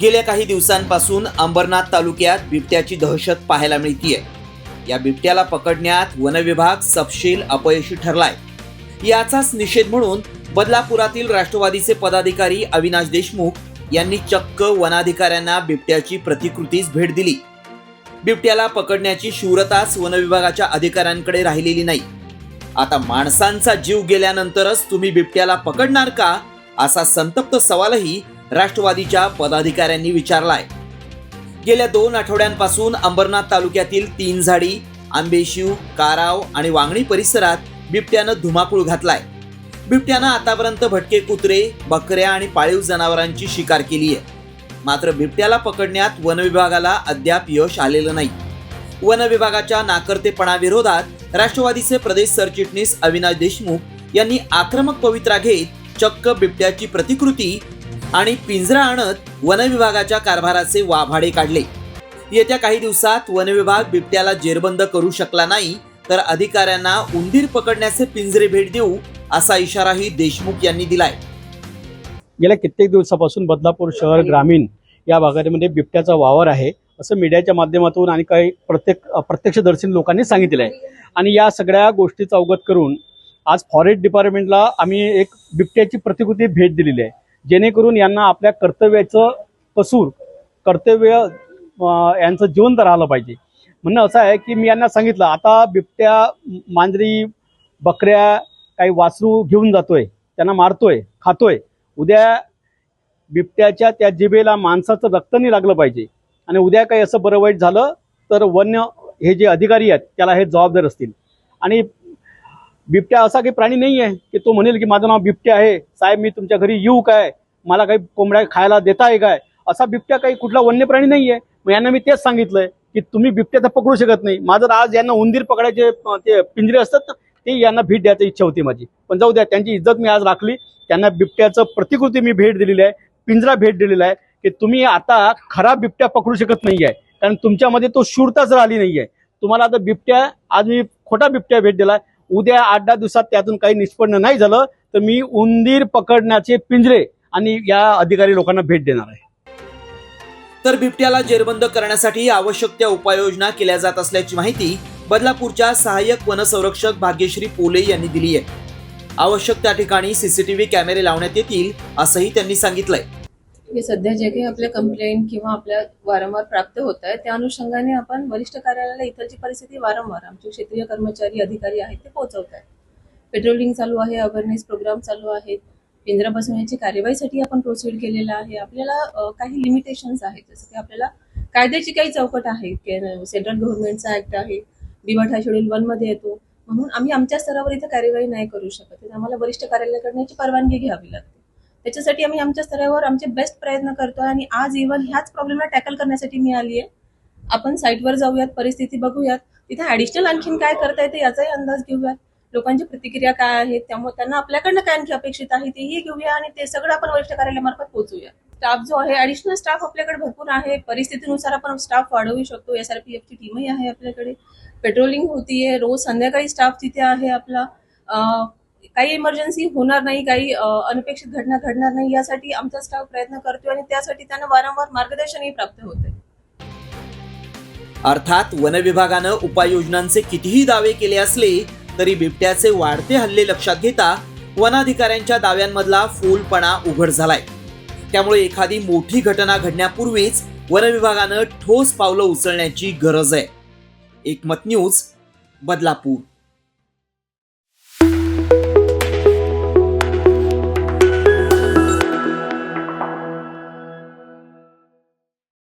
गेल्या काही दिवसांपासून अंबरनाथ तालुक्यात बिबट्याची दहशत पाहायला मिळतीये. या बिबट्याला पकडण्यात वनविभाग सपशील अपयशी ठरलाय. याचाच निषेध म्हणून बदलापुरातील राष्ट्रवादीचे पदाधिकारी अविनाश देशमुख यांनी चक्क वनाधिकाऱ्यांना बिबट्याची प्रतिकृतीच भेट दिली. बिबट्याला पकडण्याची शूरताच वनविभागाच्या अधिकाऱ्यांकडे राहिलेली नाही. आता माणसांचा जीव गेल्यानंतरच तुम्ही बिबट्याला पकडणार का? असा संतप्त सवालही राष्ट्रवादीच्या पदाधिकाऱ्यांनी विचारलाय. गेल्या दोन आठवड्यांपासून अंबरनाथ तालुक्यातील तीन झाडी आंबेशिव काराव आणि वांगणी परिसरात बिबट्यानं धुमाकूळ घातलाय. बिबट्यानं आतापर्यंत भटके कुत्रे बकऱ्या आणि पाळीव जनावरांची शिकार केली आहे. मात्र बिबट्याला पकडण्यात वनविभागाला अद्याप यश आलेलं नाही. वनविभागाच्या नाकर्तेपणाविरोधात राष्ट्रवादीचे प्रदेश सरचिटणीस अविनाश देशमुख यांनी आक्रमक पवित्रा घेत चक्क बिबट्याची प्रतिकृती आणि पिंजरा आणत वनविभागाच्या कारभाराचे वाभाडे काढले. येत्या काही दिवसात वनविभाग बिबट्याला जेरबंद करू शकला नाही तर अधिकाऱ्यांना उंदीर पकडण्याचे पिंजरे भेट देऊ असा इशाराही देशमुख यांनी दिलाय. गेल्या कित्येक दिवसापासून बदलापूर शहर ग्रामीण या भागामध्ये बिबट्याचा वावर आहे असं मीडियाच्या माध्यमातून आणि काही प्रत्येक प्रत्यक्षदर्शी लोकांनी सांगितलेलं आहे आणि या सगळ्या गोष्टीचा अवगत करून आज फॉरेस्ट डिपार्टमेंटला आम्ही एक बिबट्याची प्रतिकृती भेट दिलेली आहे. जेणेकरून यांना आपल्या कर्तव्याचं कसूर कर्तव्य यांचं जिवंत राहिलं पाहिजे. म्हणणं असं आहे की मी यांना सांगितलं आता बिबट्या मांजरी बकऱ्या काही वासरू घेऊन जातोय त्यांना मारतोय खातोय. उद्या बिबट्याच्या त्या जिभेला माणसाचं रक्त नाही लागलं पाहिजे. आणि उद्या काही असं बरं वाईट झालं तर वन्य हे जे अधिकारी आहेत त्याला हे जबाबदार असतील. आणि बिबट्या असा काही प्राणी नाही आहे की तो म्हणेल की माझं नाव बिबट्या आहे. साहेब मी तुमच्या घरी येऊ काय? मला काही कोंबड्या खायला देता आहे काय? असा बिबट्या काही कुठला वन्य प्राणी नाही आहे. मग यांना मी तेच सांगितलंय की तुम्ही बिबट्या तर पकडू शकत नाही. माझं तर आज यांना उंदीर पकडायचे ते पिंजरे असतात ते यांना भेट द्यायची इच्छा होती माझी. पण जाऊ द्या त्यांची इज्जत मी आज राखली. त्यांना बिबट्याचं प्रतिकृती मी भेट दिलेली आहे. पिंजरा भेट दिलेला आहे की तुम्ही आता खरा बिबट्या पकडू शकत नाही आहे कारण तुमच्यामध्ये तो शूरताच राहिली नाही आहे तुम्हाला आता बिबट्या आज मी खोटा बिबट्या भेट दिलाय. उद्या आठ दहा दिवसात त्यातून काही निष्पन्न नाही झालं तर मी उंदीर पकडण्याचे पिंजरे आणि या अधिकारी लोकांना भेट देणार आहे. तर बिबट्याला जेरबंद करण्यासाठी आवश्यक त्या उपाययोजना केल्या जात असल्याची माहिती बदलापूरच्या सहाय्यक वनसंरक्षक भाग्यश्री पोले यांनी दिली आहे. आवश्यक त्या ठिकाणी सीसीटीव्ही कॅमेरे लावण्यात येतील असंही त्यांनी सांगितलंय. हे सध्या जे काही आपल्या कंप्लेंट किंवा आपल्या वारंवार प्राप्त होत आहे त्या अनुषंगाने आपण वरिष्ठ कार्यालयाला इथलची परिस्थिती वारंवार आमचे क्षेत्रीय कर्मचारी अधिकारी आहेत ते पोहोचवत आहेत. पेट्रोलिंग चालू आहे अवेअरनेस प्रोग्राम चालू आहेत. पिंजरा बसवण्याची कार्यवाहीसाठी आपण प्रोसीड केलेला आहे. आपल्याला काही लिमिटेशन्स आहेत. जसं की आपल्याला कायद्याची काही चौकट आहे. सेंट्रल गव्हर्नमेंटचा ऍक्ट आहे. बिबट हा शेड्यूल वनमध्ये येतो. म्हणून आम्ही आमच्या स्तरावर इथे कार्यवाही नाही करू शकत. आम्हाला वरिष्ठ कार्यालय याची परवानगी घ्यावी लागते. त्याच्यासाठी आम्ही आमच्या स्तरावर आमचे बेस्ट प्रयत्न करतोय आणि आज इव्हन ह्याच प्रॉब्लेमला टॅकल करण्यासाठी मी आली आहे आपण साईटवर जाऊयात परिस्थिती बघूयात. तिथे ऍडिशनल आणखीन काय करता येते याचाही अंदाज घेऊयात. लोकांची प्रतिक्रिया काय आहेत त्यामुळे त्यांना आपल्याकडनं काय आणखी अपेक्षित आहे तेही घेऊया आणि ते सगळं आपण वरिष्ठ कार्यालयामार्फत पोहोचूया स्टाफ जो आहे ऍडिशनल स्टाफ आपल्याकडे भरपूर आहे. परिस्थितीनुसार आपण स्टाफ वाढवू शकतो. एस आर पी एफची टीमही आहे आपल्याकडे. पेट्रोलिंग होतीये. रोज संध्याकाळी स्टाफ तिथे आहे आपला. काही इमर्जन्सी होणार नाही काही अनपेक्षित घटना घडणार नाही यासाठी आमचा स्टाफ प्रयत्न करतोय आणि त्यासाठी त्यांना वारंवार मार्गदर्शनही प्राप्त होते अर्थात वन विभागानं उपाययोजनांचे कितीही दावे केले असले तरी बिबट्याचे वाढते हल्ले लक्षात घेता वनाधिकाऱ्यांच्या दाव्यांमधला फूलपणा उघड झालाय. त्यामुळे एखादी मोठी घटना घडण्यापूर्वीच वन विभागानं ठोस पावलं उचलण्याची गरज आहे. एकमत न्यूज बदलापूर.